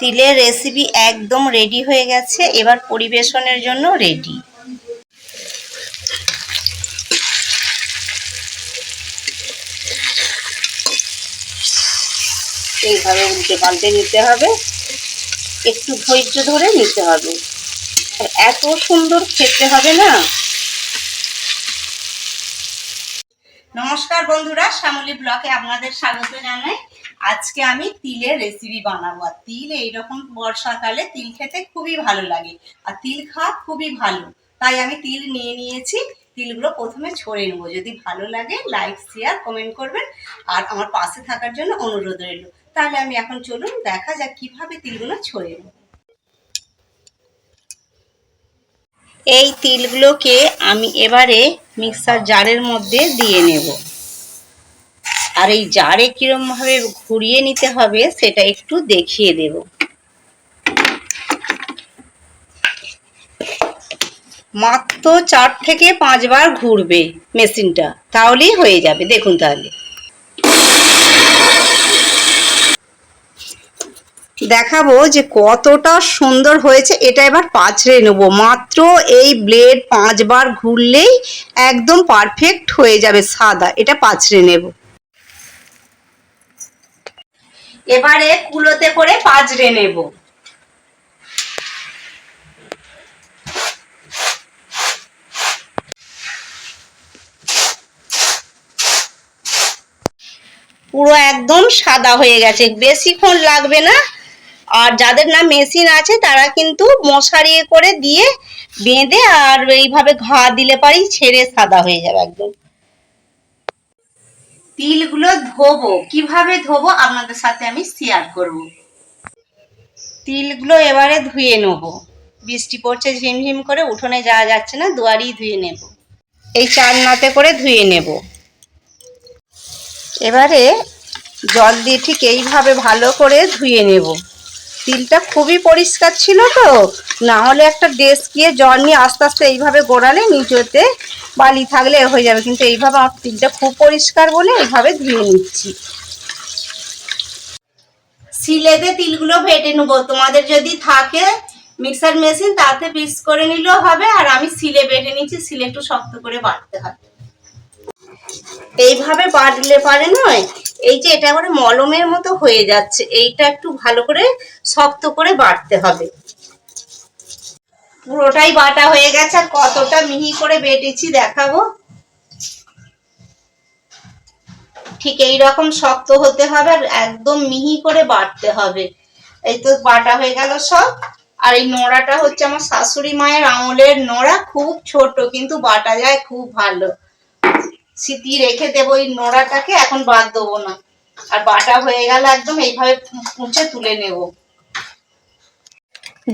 তিলের রেসিপি একদম রেডি হয়ে গেছে, এবার পরিবেশনের জন্য রেডি এইভাবে উল্টে পাল্টে নিতে হবে। একটু ধৈর্য ধরে নিতে হবে। আর এত সুন্দর খেতে হবে না? নমস্কার বন্ধুরা, শ্যামলী ব্লকে আপনাদের স্বাগত জানাই। আজকে আমি তিলের রেসিপি বানাবো। আর তিল এইরকম বর্ষাকালে তিল খেতে খুবই ভালো লাগে। আর তিল খাওয়া খুবই ভালো। তাই আমি তিল নিয়ে নিয়েছি। তিলগুলো প্রথমে ছড়ে নেব। যদি ভালো লাগে লাইক শেয়ার কমেন্ট করবেন। আর আমার পাশে থাকার জন্য অনুরোধ রইল। তাহলে আমি এখন চলুন, দেখা যাক কীভাবে তিলগুলো ছড়ে নেব। এই তিলগুলোকে আমি এবারে মিক্সার জারের মধ্যে দিয়ে নেব। আর এই জারে কিরমভাবে ঘুরিয়ে নিতে হবে সেটা একটু দেখিয়ে দেব। মাত্র চার থেকে পাঁচবার ঘুরবে মেশিনটা, তাহলেই হয়ে যাবে, দেখুন তাহলে। দেখাবো যে কতটা সুন্দর হয়েছে, এটা এবার পাঁচড়ে নেব। মাত্র এই ব্লেড পাঁচবার ঘুরলেই একদম পারফেক্ট হয়ে যাবে সাদা, এটা পাঁচড়ে নেব। এবারে কুলোতে করে পাঁচড়ে নেব। পুরো একদম সাদা হয়ে গেছে। বেশিক্ষণ লাগবে না। আর যাদের না মেশিন আছে, তারা কিন্তু মশারি করে দিয়ে বেঁধে আর এইভাবে ঘা দিলে পারি ছেড়ে সাদা হয়ে যাবে একদম। তিলগুলো ধোবো। কীভাবে ধোবো? আপনাদের সাথে আমি শেয়ার করব। তিলগুলো এবারে ধুয়ে নেব। বৃষ্টি পড়ছে ঝিমঝিম করে, উঠোনে যাওয়া যাচ্ছে না, দুয়ারেই ধুয়ে নেব। এই চান্নাতে করে ধুয়ে নেব। এবারে জল দিয়ে ঠিক এইভাবে ভালো করে ধুয়ে নেব। তিলটা খুবই পরিষ্কার ছিল তো। না হলে একটা ড্রেস গিয়ে জল নিয়ে আস্তে আস্তে এইভাবে গোড়ালে নিচেতে বালি থাকলে হয়ে যাবে। কিন্তু এইভাবে আমার তিলটা খুব পরিষ্কার বলে এইভাবে ধুয়ে নিচ্ছি। সিলেতে তিলগুলো ভেটে নেব। তোমাদের যদি থাকে মিক্সার মেশিন, তাতে পিস করে নিলেও হবে। আর আমি সিলে বেটে নিচ্ছি, সিলে একটু শক্ত করে বাটতে হবে। এইভাবে বাটলে পারে নয়? এই যে এটা করে মলমের মতো হয়ে যাচ্ছে, এইটা একটু ভালো করে শক্ত করে বাটতে হবে। পুরোটাই বাটা হয়ে গেছে, আর কতটা মিহি করে বেটেছি দেখাবো। ঠিক এই রকম শক্ত হতে হবে, আর একদম মিহি করে বাটতে হবে। এই তো বাটা হয়ে গেল সব, আর এই নোড়াটা হচ্ছে আমার শাশুড়ি মায়ের আমলের নোড়া, খুব ছোট, কিন্তু বাটা যায় খুব ভালো। স্মৃতি রেখে দেবো ওই নোড়াটাকে, এখন বাদ দেবো না। আর বাটা হয়ে গেল একদম এইভাবে মুছে তুলে নেব।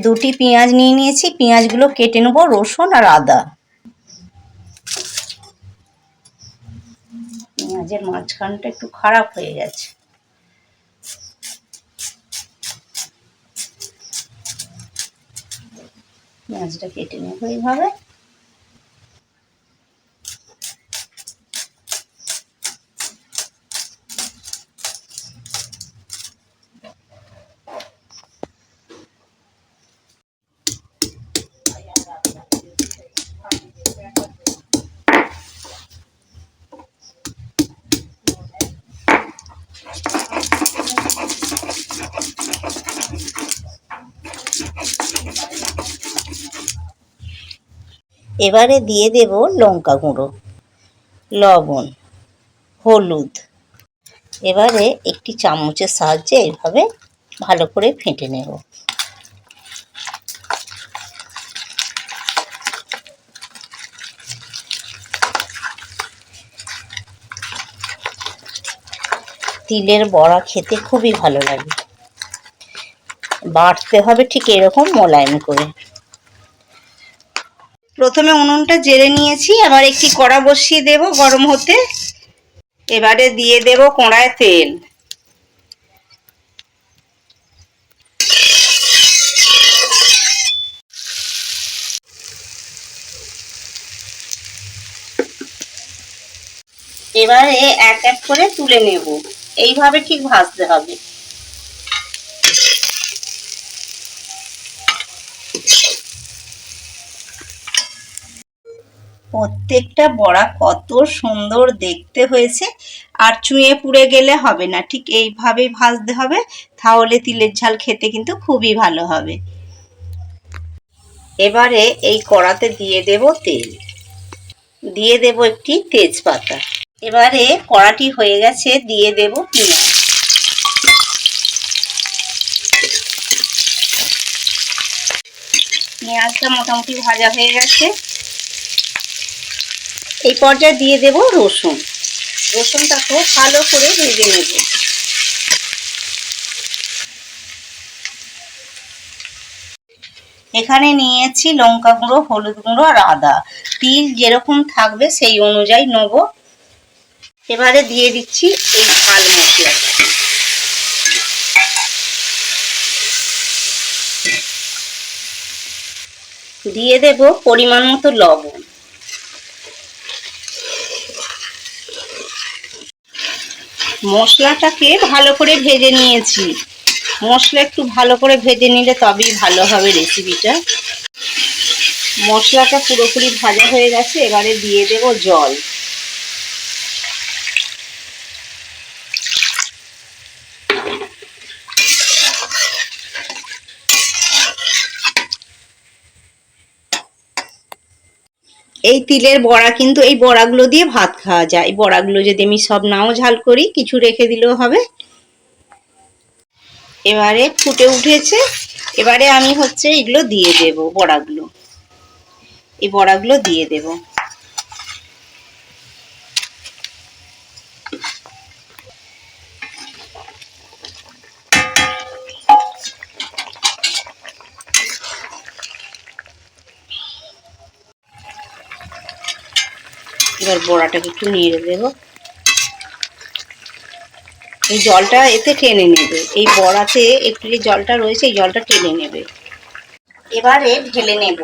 দুটি পেঁয়াজ নিয়ে নিয়েছি, পেঁয়াজগুলো কেটে নেব, রসুন আর আদা। পেঁয়াজের মাঝখানটা একটু খারাপ হয়ে গেছে। পেঁয়াজটা কেটে নেব এইভাবে। এবারে দিয়ে দেব লঙ্কা গুঁড়ো, লবণ, হলুদ। এবারে একটি চামচের সাহায্যে এইভাবে ভালো করে ফেটে নেব। তিলের বড়া খেতে খুবই ভালো লাগে। বাটতে হবে ঠিক এরকম মোলায়েম করে। প্রথমে উনুনটা জেলে নিয়েছি, আবার একটি কড়া বসিয়ে দেব গরম হতে। এবারে দিয়ে দেব কড়ায় তেল। এবারে এক এক করে তুলে নেব। এইভাবে ঠিক ভাজতে হবে। প্রত্যেকটা বড়া কত সুন্দর দেখতে হয়েছে। আর চুঁয়ে পুড়ে গেলে হবে না, ঠিক এইভাবেই ভাজতে হবে। তাহলে তিলের ঝাল খেতে কিন্তু খুবই ভালো হবে। এবারে এই কড়াতে দিয়ে দেব তেল। দিয়ে দেব একটি তেজপাতা। এবারে কড়াটি হয়ে গেছে, দিয়ে দেব পেঁয়াজ। পেঁয়াজটা মোটামুটি ভাজা হয়ে গেছে। এই পর্যায়ে দিয়ে দেব রসুন। রসুনটাকে ভালো করে ভেজে নেব। এখানে নিয়েছি লঙ্কা গুঁড়ো, হলুদ গুঁড়ো আর আদা। তিল যেরকম থাকবে সেই অনুযায়ী নেব। এবারে দিয়ে দিচ্ছি এই ঝাল মশলা। দিয়ে দেব পরিমাণ মতো লবণ। মশলাটাকে ভালো করে ভেজে নিয়েছি। মশলা একটু ভালো করে ভেজে নিলে তবেই ভালো হবে রেসিপিটা মশলাটা পুরোপুরি ভাজা হয়ে গেছে, এবারে দিয়ে দেব জল। এই তিলের বড়া কিন্তু এই বড়াগুলো দিয়ে ভাত খাওয়া যায়। এই বড়াগুলো যদি আমি সব নাও ঝাল করি, কিছু রেখে দিলেও হবে। এবারে ফুটে উঠেছে। এবারে আমি হচ্ছে এগুলো দিয়ে দেব, বড়াগুলো। এই বড়াগুলো দিয়ে দেব। এবার বড়াটাকে একটু নিয়ে দেবো। এই জলটা এতে টেনে নেবে। এই বড়াতে একটু যে জলটা রয়েছে, এই জলটা টেনে নেবে। এবারে ঢেলে নেব।